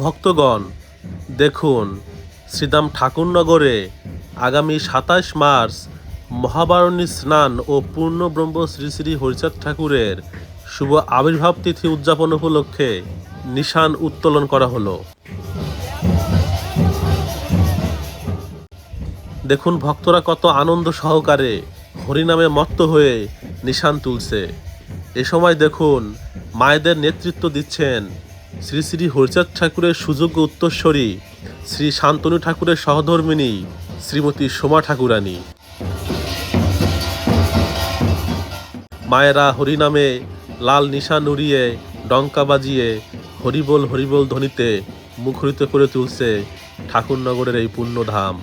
ভক্তগণ, দেখুন, শ্রীদাম ঠাকুরনগরে আগামী সাতাশ মার্চ মহাবারণী স্নান ও পূর্ণ ব্রহ্ম শ্রী শ্রী হরিচাঁদ ঠাকুরের শুভ আবির্ভাব তিথি উদযাপন উপলক্ষে নিশান উত্তোলন করা হলো। দেখুন ভক্তরা কত আনন্দ সহকারে হরিনামে মত্ত হয়ে নিশান তুলছে। এ সময় দেখুন মায়েদের নেতৃত্ব দিচ্ছেন শ্রী শ্রী হরিচাঁদ ঠাকুরের সুযোগ্য উত্তরস্বরী, শ্রী শান্তনু ঠাকুরের সহধর্মিনী শ্রীমতী সোমা ঠাকুরানী। মায়েরা হরিনামে লাল নিশান উড়িয়ে, ডঙ্কা বাজিয়ে, হরিবোল হরিবোল ধ্বনিতে মুখরিত করে তুলছে ঠাকুরনগরের এই পুণ্যধাম